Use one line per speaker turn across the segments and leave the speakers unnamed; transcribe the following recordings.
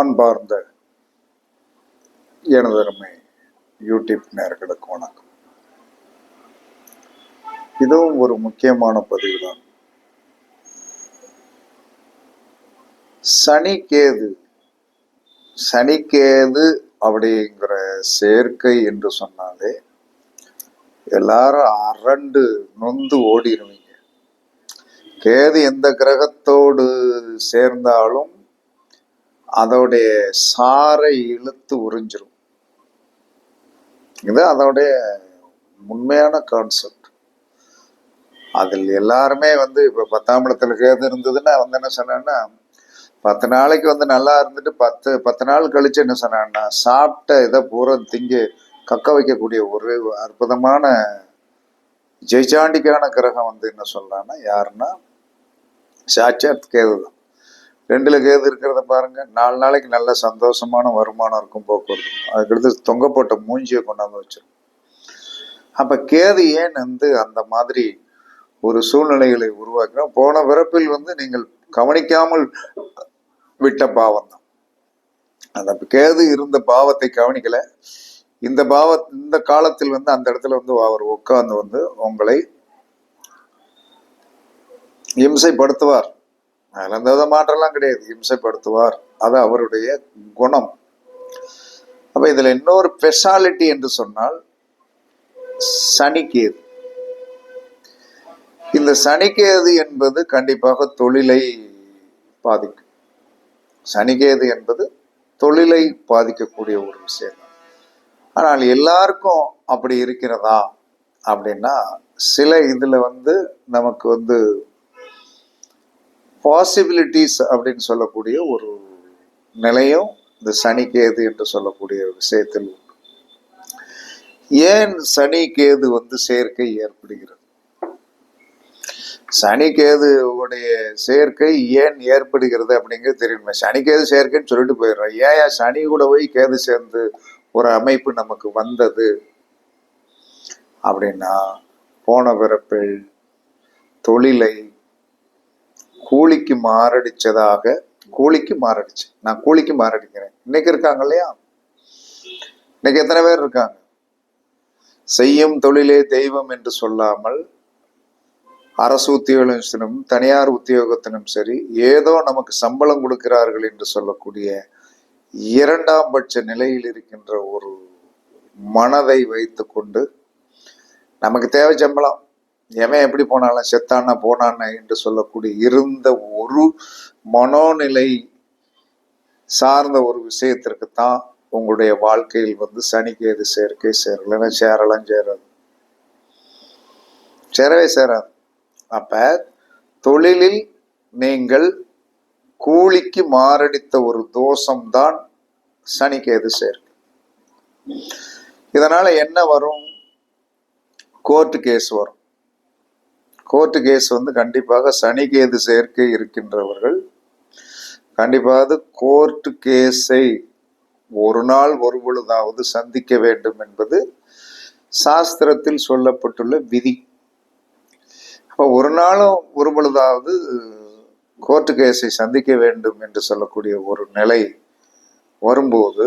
அன்பார்ந்த எனதருமை யூடியூப் நேர்களுக்கு வணக்கம். இதுவும் ஒரு முக்கியமான பதிவு தான் சனிக்கேது சனிக்கேது அப்படிங்கிற சேர்க்கை என்று சொன்னாலே எல்லாரும் அரண்டு நொந்து ஓடிடுவீங்க. கேது எந்த கிரகத்தோடு சேர்ந்தாலும் அதோடைய சாரை இழுத்து உறிஞ்சிரும். இது அதோடைய உண்மையான கான்செப்ட் அதில் எல்லாருமே வந்து இப்போ பத்தாம் இடத்துல கேது இருந்ததுன்னா வந்து என்ன சொன்னேன்னா பத்து நாளைக்கு வந்து நல்லா இருந்துட்டு பத்து பத்து நாள் கழிச்சு என்ன சொன்னான்னா சாப்பிட்ட இதை பூரா திங்கி கக்க வைக்கக்கூடிய ஒரு அற்புதமான ஜெய்சாண்டிக்கான கிரகம் வந்து என்ன சொல்லலாம்னா யாருன்னா சாட்சாத் கேது தான் ரெண்டுல கேது இருக்கிறத பாருங்க. நாலு நாளைக்கு நல்ல சந்தோஷமான வருமானம் இருக்கும் போக்குவரத்து. அதுக்கடுத்து தொங்க போட்ட மூஞ்சியை கொண்டாந்து வச்சிடும் அப்ப கேது ஏன் வந்து அந்த மாதிரி ஒரு சூழ்நிலைகளை உருவாக்கிறோம் போன பிறப்பில் வந்து நீங்கள் கவனிக்காமல் விட்ட பாவம் தான். அந்த கேது இருந்த பாவத்தை கவனிக்கல. இந்த பாவ இந்த காலத்தில் வந்து அந்த இடத்துல வந்து அவர் உட்கார்ந்து வந்து உங்களை இம்சைப்படுத்துவார். அதில் எந்த வித மாற்றம்லாம் கிடையாது. இம்சைப்படுத்துவார். அது அவருடைய குணம். அப்போ இதில் இன்னொரு ஸ்பெஷாலிட்டி என்று சொன்னால் சனிக்கேது. இந்த சனிக்கேது என்பது கண்டிப்பாக தொழிலை பாதிக்கும். சனிக்கேது என்பது தொழிலை பாதிக்கக்கூடிய ஒரு விஷயம். ஆனால் எல்லாருக்கும் அப்படி இருக்கிறதா? அப்படின்னா சில இதில் வந்து நமக்கு வந்து பாசிபிலிட்டிஸ் அப்படின்னு சொல்லக்கூடிய ஒரு நிலையும் இந்த சனி கேது என்று சொல்லக்கூடிய விஷயத்தில் உண்டு. ஏன் சனி கேது வந்து சேர்க்கை ஏற்படுகிறது? சனி கேது உடைய சேர்க்கை ஏன் ஏற்படுகிறது அப்படிங்கிறது தெரியுமே சனி கேது சேர்க்கைன்னு சொல்லிட்டு போயிடுறோம். ஏன் சனி கூட போய் கேது சேர்ந்து ஒரு அமைப்பு நமக்கு வந்தது? அப்படின்னா போன பிறப்பில் தொழிலை கூலிக்கு மாரடிச்சதாக கூலிக்கு மாரடிச்சு. நான் கூலிக்கு மாரடிக்கிறேன். இன்னைக்கு இருக்காங்க இல்லையா? இன்னைக்கு எத்தனை பேர் இருக்காங்க? செய்யும் தொழிலே தெய்வம் என்று சொல்லாமல் அரசு உத்தியோகத்தினும் தனியார் உத்தியோகத்தினும் சரி ஏதோ நமக்கு சம்பளம் கொடுக்கிறார்கள் என்று சொல்லக்கூடிய இரண்டாம் பட்ச நிலையில் இருக்கின்ற ஒரு மனதை வைத்துக்கொண்டு நமக்கு தேவை சம்பளம். எவன் எப்படி போனாலும் செத்தானா போனானா என்று சொல்லக்கூடிய இருந்த ஒரு மனோநிலை சார்ந்த ஒரு விஷயத்திற்கு தான் உங்களுடைய வாழ்க்கையில் வந்து சனிக்கேது சேர்க்கை சேரலைன்னா சேரலாம் சேராது. சேரவே சேராது. அப்ப தொழிலில் நீங்கள் கூலிக்கு மாரடித்த ஒரு தோஷம்தான் சனிக்கேது சேர்க்கை இதனால என்ன வரும்? கோர்ட்டு கேஸ் வரும். கோர்ட்டு கேஸ் வந்து கண்டிப்பாக சனிகேது சேர்க்கை இருக்கின்றவர்கள் கண்டிப்பாக கோர்ட்டு கேஸை ஒரு நாள் ஒரு பொழுதாவது சந்திக்க வேண்டும் என்பது சாஸ்திரத்தில் சொல்லப்பட்டுள்ள விதி. அப்போ ஒரு நாளும் ஒரு பொழுதாவது கோர்ட்டு கேஸை சந்திக்க வேண்டும் என்று சொல்லக்கூடிய ஒரு நிலை வரும்போது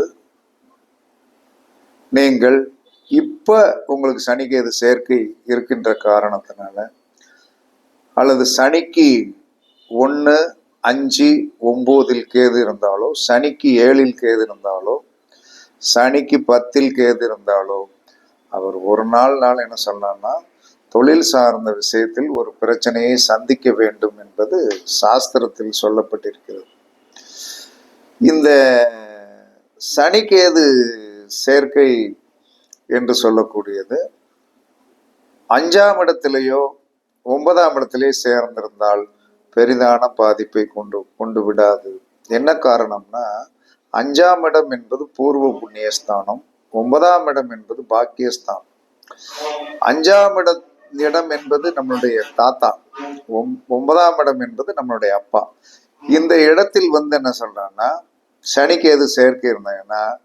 நீங்கள் இப்போ உங்களுக்கு சனிக்கேது சேர்க்கை இருக்கின்ற காரணத்தினால அல்லது சனிக்கு ஒன்று அஞ்சு ஒம்போதில் கேது இருந்தாலோ சனிக்கு ஏழில் கேது இருந்தாலோ சனிக்கு பத்தில் கேது இருந்தாலோ அவர் ஒரு நாள் நாள் என்ன சொன்னார்னா தொழில் சார்ந்த விஷயத்தில் ஒரு பிரச்சனையை சந்திக்க வேண்டும் என்பது சாஸ்திரத்தில் சொல்லப்பட்டிருக்கிறது. இந்த சனிக்கேது சேர்க்கை என்று சொல்லக்கூடியது அஞ்சாம் இடத்திலேயோ ஒன்பதாம் இடத்திலே சேர்ந்திருந்தால் பெரிதான பாதிப்பை கொண்டு கொண்டு விடாது. என்ன காரணம்னா அஞ்சாம் இடம் என்பது பூர்வ புண்ணியஸ்தானம் ஒன்பதாம் இடம் என்பது பாக்கியஸ்தானம். அஞ்சாம் இடம் இடம் என்பது நம்மளுடைய தாத்தா ஒம்- ஒன்பதாம் இடம் என்பது நம்மளுடைய அப்பா. இந்த இடத்தில் வந்து என்ன சொல்றான்னா சனிக்கு எது சேர்க்கை இருந்தாங்கன்னா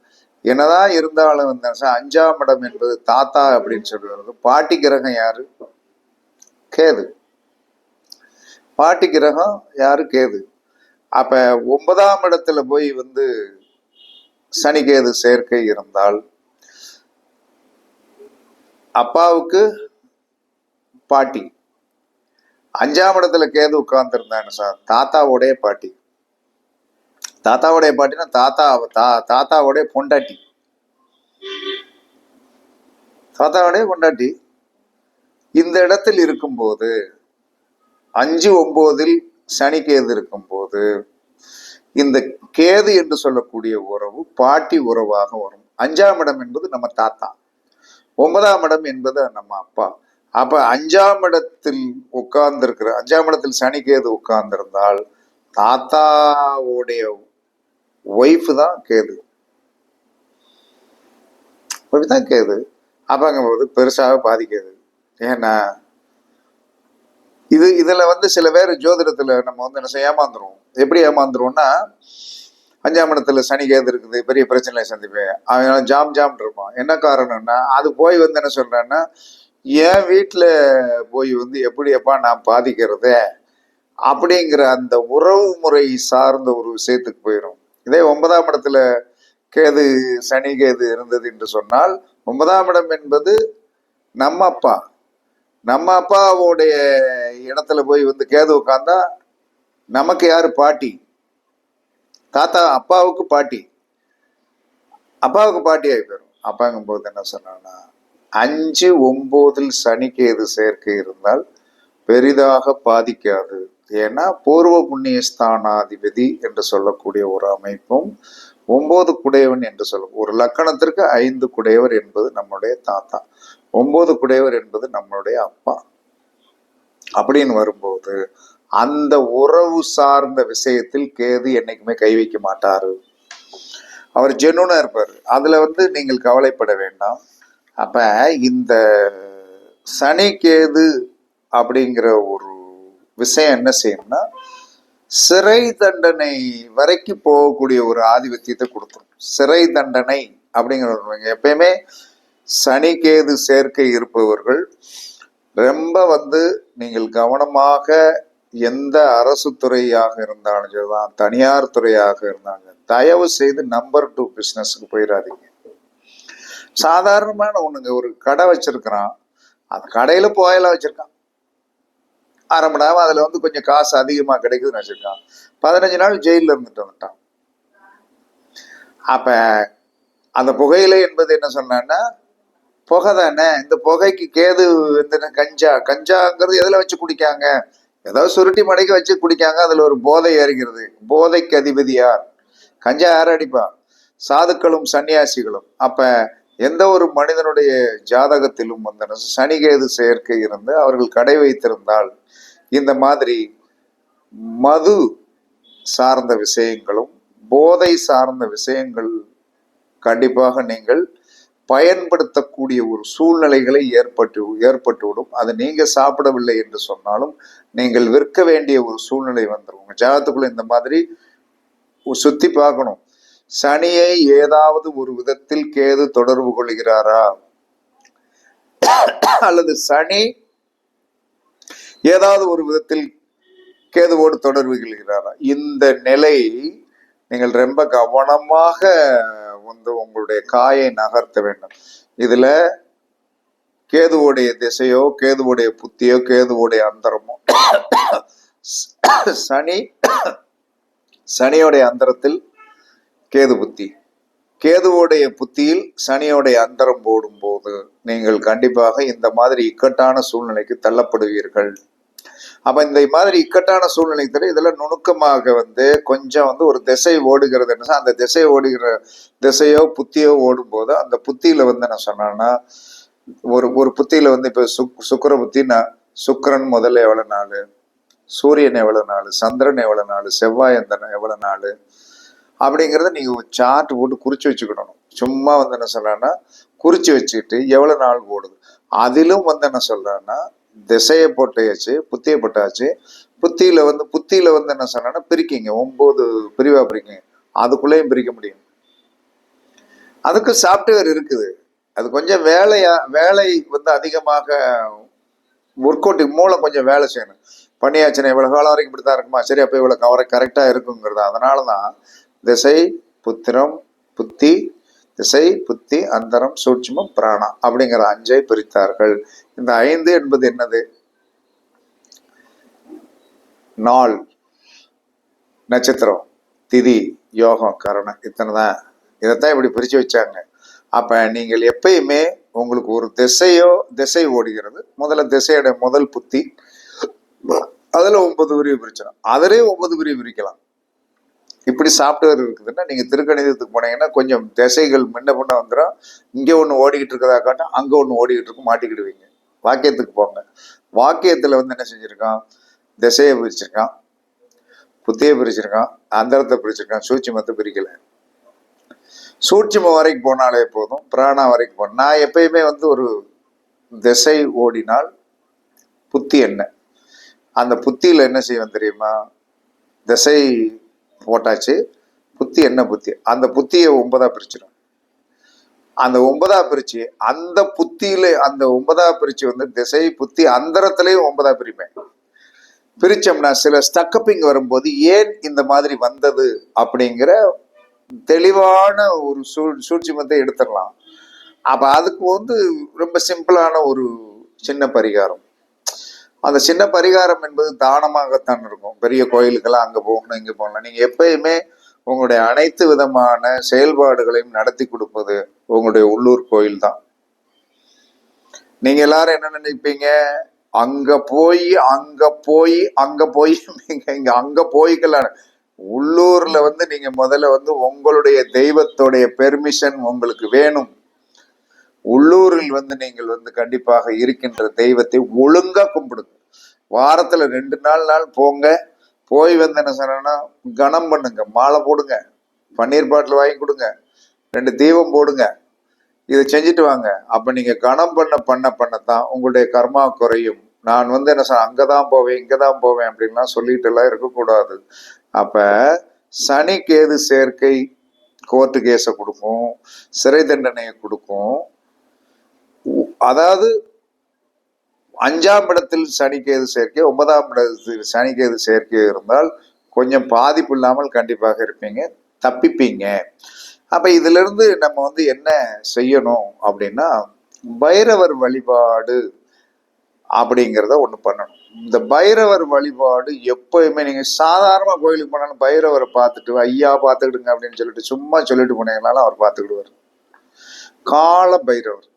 என்னதான் இருந்தாலும் வந்து அஞ்சாம் இடம் என்பது தாத்தா அப்படின்னு சொல்றது பாட்டி கிரகம் யாரு? கேது. பாட்டி கிரகம் யாரு? கேது. அப்ப ஒன்பதாம் இடத்துல போய் வந்து சனிகேது சேர்க்கை இருந்தால் அப்பாவுக்கு பாட்டி. அஞ்சாம் இடத்துல கேது உட்கார்ந்துருந்தாங்க சார்? தாத்தாவுடைய பாட்டி. தாத்தாவுடைய பாட்டினா தாத்தா தா தாத்தாவுடைய பொண்டாட்டி. தாத்தாவுடைய பொண்டாட்டி. இந்த இடத்தில் இருக்கும்போது அஞ்சு ஒன்பதில் சனி கேது இருக்கும்போது இந்த கேது என்று சொல்லக்கூடிய உறவு பாட்டி உறவாக வரும். அஞ்சாம் இடம் என்பது நம்ம தாத்தா. ஒன்பதாம் இடம் என்பது நம்ம அப்பா. அப்ப அஞ்சாம் இடத்தில் உட்கார்ந்திருக்கிற அஞ்சாம் இடத்தில் சனி கேது உட்கார்ந்திருந்தால் தாத்தாவுடைய ஒய்ஃப் தான் கேது. தான் கேது. அப்பங்கும்போது பெருசாக பாதிக்கிறது ஏன்னா இது இதுல வந்து சில பேர் ஜோதிடத்துல நம்ம வந்து என்ன செய்ய ஏமாந்துருவோம். எப்படி ஏமாந்துருவோம்னா அஞ்சாம் இடத்துல சனி கேது இருக்குது பெரிய பிரச்சனையை சந்திப்பேன் அவன் ஜாம் ஜாம் இருப்பான். என்ன காரணம்னா அது போய் வந்து என்ன சொல்றேன்னா என் வீட்டில் போய் வந்து எப்படி எப்பா நான் பாதிக்கிறத அப்படிங்கிற அந்த உறவு முறை சார்ந்த ஒரு விஷயத்துக்கு போயிடும் இதே ஒன்பதாம் இடத்துல கேது சனி கேது இருந்தது என்று சொன்னால் ஒன்பதாம் இடம் என்பது நம்ம அப்பா. நம்ம அப்பாவோடைய இடத்துல போய் வந்து கேது உட்காந்தா நமக்கு யாரு பாட்டி? தாத்தா அப்பாவுக்கு பாட்டி. அப்பாவுக்கு பாட்டி ஆகி போயிடும் அப்பாங்கும் போது என்ன சொன்னான்னா அஞ்சு ஒம்போதில் சனிக்கேது சேர்க்கை இருந்தால் பெரிதாக பாதிக்காது. ஏன்னா பூர்வ புண்ணிய ஸ்தானாதிபதி என்று சொல்லக்கூடிய ஒரு அமைப்பும் ஒன்பது குடையவன் என்று சொல்லும் ஒரு லக்கணத்திற்கு ஐந்து குடையவர் என்பது நம்முடைய தாத்தா. ஒன்பது குடையவர் என்பது நம்மளுடைய அப்பா. அப்படின்னு வரும்போது அந்த உறவு சார்ந்த விஷயத்தில் கேது என்னைக்குமே கை வைக்க மாட்டாரு. அவர் ஜெனுனா இருப்பார். அதுல வந்து நீங்கள் கவலைப்பட வேண்டாம். அப்ப இந்த சனி கேது அப்படிங்கிற ஒரு விஷயம் என்ன செய்யணும்னா சிறை தண்டனை வரைக்கும் போகக்கூடிய ஒரு ஆதிபத்தியத்தை கொடுத்துரும். சிறை தண்டனை அப்படிங்கிற எப்பயுமே சனி கேது சேர்க்கை இருப்பவர்கள் ரொம்ப வந்து நீங்கள் கவனமாக எந்த அரசு துறையாக இருந்தாலும் சரிதான் தனியார் துறையாக இருந்தாங்க தயவு செய்து நம்பர் டூ பிஸ்னஸுக்கு போயிடாதீங்க. சாதாரணமான ஒண்ணுங்க ஒரு கடை வச்சிருக்கிறான் அந்த கடையில புகையில வச்சிருக்கான். அரை மணி நேரம் அதுல வந்து கொஞ்சம் காசு அதிகமா கிடைக்குதுன்னு வச்சிருக்கான். பதினஞ்சு நாள் ஜெயில இருந்துட்டு வந்துட்டான். அப்ப அந்த புகையிலை என்பது என்ன சொன்னான்னா புகை தானே? இந்த புகைக்கு கேது இந்த கஞ்சா? கஞ்சாங்கிறது எதில் வச்சு குடிக்காங்க? ஏதோ சுருட்டி மடைக்கு வச்சு குடிக்காங்க. அதில் ஒரு போதை ஏறுகிறது. போதைக்கு அதிபதி யார் கஞ்சா யார் அடிப்பா? சாதுக்களும் சன்னியாசிகளும். அப்போ எந்த ஒரு மனிதனுடைய ஜாதகத்திலும் வந்தன சனிகேது சேர்க்கை இருந்து அவர்கள் கடை வைத்திருந்தால் இந்த மாதிரி மது சார்ந்த விஷயங்களும் போதை சார்ந்த விஷயங்கள் கண்டிப்பாக நீங்கள் பயன்படுத்தக்கூடிய ஒரு சூழ்நிலைகளை ஏற்பட்டு ஏற்பட்டுவிடும். அதை நீங்க சாப்பிடவில்லை என்று சொன்னாலும் நீங்கள் விற்க வேண்டிய ஒரு சூழ்நிலை வந்துடும் உங்க ஜாதகத்துக்குள்ள இந்த மாதிரி சுத்தி பார்க்கணும். சனியை ஏதாவது ஒரு விதத்தில் கேது தொடர்பு கொள்கிறாரா? அல்லது சனி ஏதாவது ஒரு விதத்தில் கேதுவோடு தொடர்பு கொள்கிறாரா? இந்த நிலை நீங்கள் ரொம்ப கவனமாக வந்து உங்களுடைய காயை நகர்த்த வேண்டும். இதுல கேதுவோடைய திசையோ கேதுவோடைய புத்தியோ கேதுவோடைய அந்தரமோ. சனி சனியோடைய அந்தரத்தில் கேது புத்தி. கேதுவோடைய புத்தியில் சனியோடைய அந்தரம் போடும்போது நீங்கள் கண்டிப்பாக இந்த மாதிரி இக்கட்டான சூழ்நிலைக்கு தள்ளப்படுவீர்கள். அப்ப இந்த மாதிரி இக்கட்டான சூழ்நிலை தர இதுல நுணுக்கமாக வந்து கொஞ்சம் வந்து ஒரு திசை ஓடுகிறது என்ன அந்த திசை ஓடுகிற திசையோ புத்தியோ ஓடும்போது அந்த புத்தியில வந்து என்ன சொன்னான்னா ஒரு ஒரு புத்தியில வந்து இப்ப சுக் சுக்கர புத்தினா சுக்கரன் முதல்ல எவ்வளவு நாள் சூரியன் எவ்வளவு நாள் சந்திரன் எவ்வளவு நாள் செவ்வாய் அந்த எவ்வளவு நாள் அப்படிங்கிறத நீங்க சார்ட் போட்டு குறிச்சு வச்சுக்கிடணும் சும்மா வந்து என்ன சொல்றேன்னா குறிச்சு வச்சுக்கிட்டு எவ்வளவு நாள் ஓடுது. அதிலும் வந்து என்ன சொல்றேன்னா திசையை போட்டாச்சு புத்தியை போட்டாச்சு. புத்தியில வந்து புத்தியில வந்து என்ன சொன்னா பிரிக்கிங்க. ஒன்பது பிரிவா பிரிக்கிங்க. அதுக்குள்ளேயும் பிரிக்க முடியும். அதுக்கு சாஃப்ட்வேர் இருக்குது. அது கொஞ்சம் வேலையா வேலை வந்து அதிகமாக ஒர்க் அவுட் மூலம் கொஞ்சம் வேலை செய்யணும். பண்ணியாச்சுன்னா இவ்வளவு காலம் வரைக்கும் இப்படி தான் இருக்குமா? சரி அப்போ இவ்வளவு கவரை கரெக்டாக இருக்குங்கிறது. அதனால தான் திசை புத்திரம் புத்தி திசை புத்தி அந்தரம் சூட்சுமம் பிராணம் அப்படிங்கிற அஞ்சை பிரித்தார்கள். இந்த ஐந்து என்பது என்னது? நாள் நட்சத்திரம் திதி யோகம் கரணம் இத்தனை தான் இதைத்தான் இப்படி பிரித்து வச்சாங்க. அப்போ நீங்கள் எப்பயுமே உங்களுக்கு ஒரு திசையோ திசை ஓடுகிறது. முதல்ல திசையோட முதல் புத்தி. அதில் ஒன்பது பிரிவு பிரிச்சிடும் அதிலே ஒன்பது பிரிவு பிரிக்கலாம். இப்படி சாஃப்ட்வேர் இருக்குதுன்னா நீங்கள் திருக்கணிதத்துக்கு போனீங்கன்னா கொஞ்சம் திசைகள் முன்ன முன்ன வந்துடும் இங்கே ஒன்று ஓடிக்கிட்டு இருக்கதா காட்டும் அங்கே ஒன்று ஓடிக்கிட்டு இருக்கும் மாட்டிக்கிடுவீங்க. வாக்கியத்துக்கு போங்க. வாக்கியத்தில் வந்து என்ன செஞ்சுருக்கான்? திசையை பிரிச்சிருக்கான். புத்தியை பிரிச்சிருக்கான். அந்தரத்தை பிரிச்சிருக்கான். சூட்சிமத்தை பிரிக்கல. சூட்சிமம் வரைக்கும் போனாலே போதும். பிராணா வரைக்கும் போன நான் எப்பயுமே வந்து ஒரு திசை ஓடினால் புத்தி என்ன? அந்த புத்தியில் என்ன செய்வேன் தெரியுமா? திசை போட்டாச்சு. புத்தி என்ன புத்தி? அந்த புத்தியை ஒன்பதா பிரிச்சிடும் அந்த ஒன்பதா பிரிச்சு அந்த புத்தியில அந்த ஒன்பதா பிரிச்சு வந்து திசை புத்தி அந்தரத்திலையும் ஒன்பதா பிரிப்பேன். பிரிச்சோம்னா சில ஸ்டக்கப்பிங் வரும்போது ஏன் இந்த மாதிரி வந்தது அப்படிங்கிற தெளிவான ஒரு சூழ் சூட்சுமத்தை எடுத்துடலாம். அப்ப அதுக்கு வந்து ரொம்ப சிம்பிளான ஒரு சின்ன பரிகாரம். அந்த சின்ன பரிகாரம் என்பது தானமாகத்தான் இருக்கும். பெரிய கோயிலுக்கெல்லாம் அங்க போகணும் இங்க போகணும். நீங்க எப்பயுமே உங்களுடைய அனைத்து விதமான செயல்பாடுகளையும் நடத்தி கொடுப்பது உங்களுடைய உள்ளூர் கோயில் தான் நீங்க எல்லாரும் என்ன நினைப்பீங்க? அங்க போய் அங்க போய் அங்க போய். நீங்க இங்க அங்க போய்க்கலாம் உள்ளூர்ல வந்து நீங்க முதல்ல வந்து உங்களுடைய தெய்வத்துடைய பெர்மிஷன் உங்களுக்கு வேணும். உள்ளூரில் வந்து நீங்கள் வந்து கண்டிப்பாக இருக்கின்ற தெய்வத்தை ஒழுங்கா கும்பிடுங்க. வாரத்துல ரெண்டு நாள் நாள் போங்க. போய் வந்து என்ன சொன்னா கணம் பண்ணுங்க. மாலை போடுங்க. பன்னீர் பாட்டில் வாங்கி கொடுங்க. ரெண்டு தீபம் போடுங்க. இதை செஞ்சுட்டு வாங்க. அப்போ நீங்கள் கணம் பண்ண பண்ண பண்ணத்தான் உங்களுடைய கர்மா குறையும். நான் வந்து என்ன சொல் அங்கே தான் போவேன் இங்கதான் போவேன் அப்படின்லாம் சொல்லிட்டுலாம் இருக்கக்கூடாது. அப்போ சனி கேது சேர்க்கை கோர்ட்டு கேஸை கொடுக்கும் சிறை தண்டனையை கொடுக்கும். அதாவது அஞ்சாம் இடத்தில் சனிக்கேது சேர்க்கை ஒன்பதாம் இடத்தில் சனிக்கேது சேர்க்கை இருந்தால் கொஞ்சம் பாதிப்பு இல்லாமல் கண்டிப்பாக இருப்பீங்க. தப்பிப்பீங்க. அப்ப இதுல இருந்து நம்ம வந்து என்ன செய்யணும் அப்படின்னா பைரவர் வழிபாடு அப்படிங்கிறத ஒண்ணு பண்ணணும். இந்த பைரவர் வழிபாடு எப்பயுமே நீங்க சாதாரணமா கோயிலுக்கு போனாலும் பைரவரை பார்த்துட்டு ஐயா பார்த்துக்கிடுங்க அப்படின்னு சொல்லிட்டு சும்மா சொல்லிட்டு போனீங்கனாலும் அவர் பார்த்துக்கிடுவார். கால பைரவர்.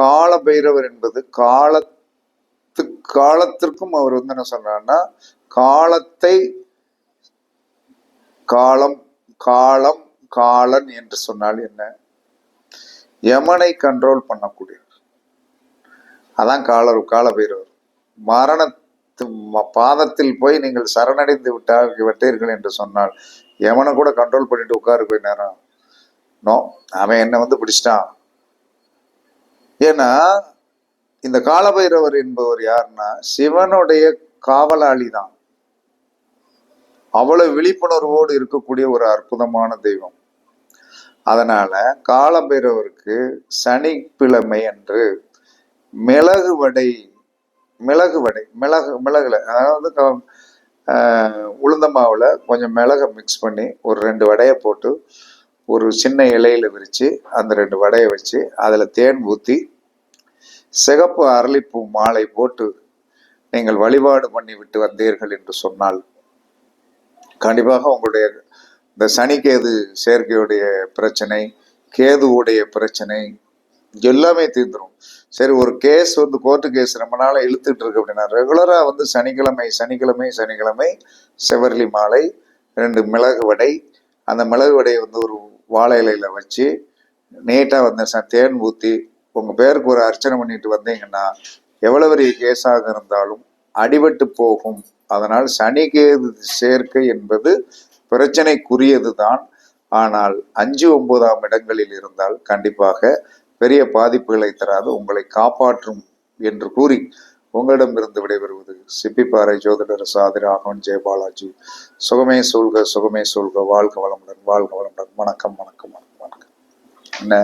கால பைரவர் என்பது காலத்து காலத்திற்கும் அவர் வந்து என்ன சொல்றாருன்னா காலத்தை காலம் காலம் காலன் என்று சொன்னால் என்ன? யமனை கண்ட்ரோல் பண்ணக்கூடியவர். அதான் கால கால பைரவர். மரணத்து ம- பாதத்தில் போய் நீங்கள் சரணடைந்து விட்டால் விட்டீர்கள் என்று சொன்னால் யமனை கூட கண்ட்ரோல் பண்ணிட்டு உட்காரு போய் நேரம். நோ அவன் என்ன வந்து பிடிச்சிட்டான். ஏன்னா இந்த காலபைரவர் என்பவர் யாருன்னா சிவனுடைய காவலாளி தான். அவ்வளவு விழிப்புணர்வோடு இருக்கக்கூடிய ஒரு அற்புதமான தெய்வம். அதனால காலபைரவருக்கு சனிக்கிழமை அன்று மிளகு வடை மிளகு வடை மிளகு மிளகுல அதாவது க- உளுந்த மாவுல கொஞ்சம் மிளகை மிக்ஸ் பண்ணி ஒரு ரெண்டு வடையை போட்டு ஒரு சின்ன இலையில விரிச்சு அந்த ரெண்டு வடையை வச்சு அதில் தேன் ஊற்றி சிகப்பு அரளிப்பூ மாலை போட்டு நீங்கள் வழிபாடு பண்ணி விட்டு வந்தீர்கள் என்று சொன்னால் கண்டிப்பாக உங்களுடைய இந்த சனிக்கேது செயற்கையுடைய சேர்க்கையுடைய பிரச்சனை கேதுவுடைய பிரச்சனை எல்லாமே தீர்ந்துடும் சரி ஒரு கேஸ் வந்து கோர்ட்டு கேஸ் ரொம்ப நாளாக இழுத்துட்டு இருக்கு அப்படின்னா ரெகுலரா வந்து சனிக்கிழமை சனிக்கிழமை சனிக்கிழமை செவர்லி மாலை ரெண்டு மிளகு வடை அந்த மிளகு வடையை வந்து ஒரு வாழை இலையில வச்சு நீட்டா வந்து ச- தேன் ஊத்தி உங்க பேருக்கு ஒரு அர்ச்சனை பண்ணிட்டு வந்தீங்கன்னா எவ்வளவு பெரிய கேஸாக இருந்தாலும் அடிபட்டு போகும். அதனால் சனி சேர்க்கை என்பது பிரச்சனைக்குரியது தான் ஆனால் அஞ்சு ஒன்பதாம் இடங்களில் இருந்தால் கண்டிப்பாக பெரிய பாதிப்புகளை தராது. உங்களை காப்பாற்றும் என்று கூறி உங்களிடமிருந்து விடைபெறுவது சிப்பிப்பாறை ஜோதிடர் சாதி ராகவன் ஜெயபாலாஜி சுகமே சொல்க சுகமே சொல்க. வாழ்க வளமுடன் வாழ்க வளமுடன். வணக்கம் வணக்கம் வணக்கம் வணக்கம். என்ன?